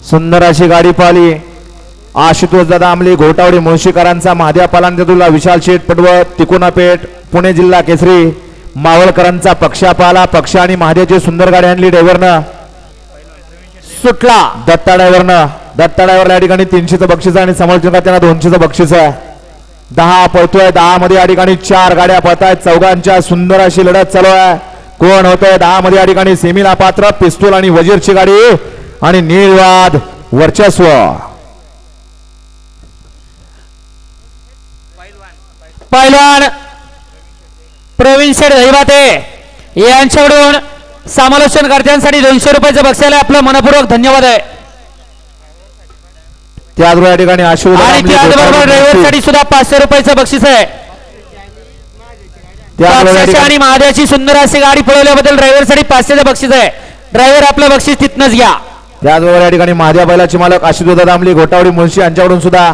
सुंदर अशी गाडी पाहिली. आशुतोष दादा आमली घोटावडी मुळशीकरांचा महाद्या पालांतेतुला विशाल शेठ पटवत तिकोनापेठ पुणे जिल्हा केसरी मावळकरांचा पक्षा पाला पक्ष आणि महाद्याची सुंदर गाडी आणली ड्रायव्हरनं सुटला दत्ता ड्रायव्हरनं दत्ता ड्रायव्हरला या ठिकाणी तीनशेचं बक्षीस आणि समोरच्या त्यांना दोनशेचं बक्षीस आहे. दहा पळतोय दहा मध्ये या ठिकाणी चार गाड्या पळतायत. चौघांच्या सुंदर अशी लढत चालू आहे. कोण होतंय? दहा मध्ये या ठिकाणी सेमीला पात्र पिस्तूल आणि वजीरची गाडी. आणि निर्वाद वर्चस्व. पैलवान प्रवीण शेठ दहिवाते यांच्याकडून समालोचनकर्त्यांसाठी दोनशे रुपयाचं बक्षाला आपलं मनपूर्वक धन्यवाद आहे. त्याचबरोबर या ठिकाणी आणि त्याचबरोबर गोसावी ड्रायव्हरसाठी सुद्धा पाचशे रुपयाचं बक्षीस आहे. त्याचबरोबर आणि महाद्याची सुंदर अशी गाडी पळवल्याबद्दल ड्रायव्हरसाठी पाचशेचं बक्षीस आहे. ड्रायव्हर आपलं बक्षीस तिथनच घ्या. त्याचबरोबर या ठिकाणी माझ्या बैलाचे मालक आशुतोष दामली आमली घोटावडी मुळशी यांच्याकडून सुद्धा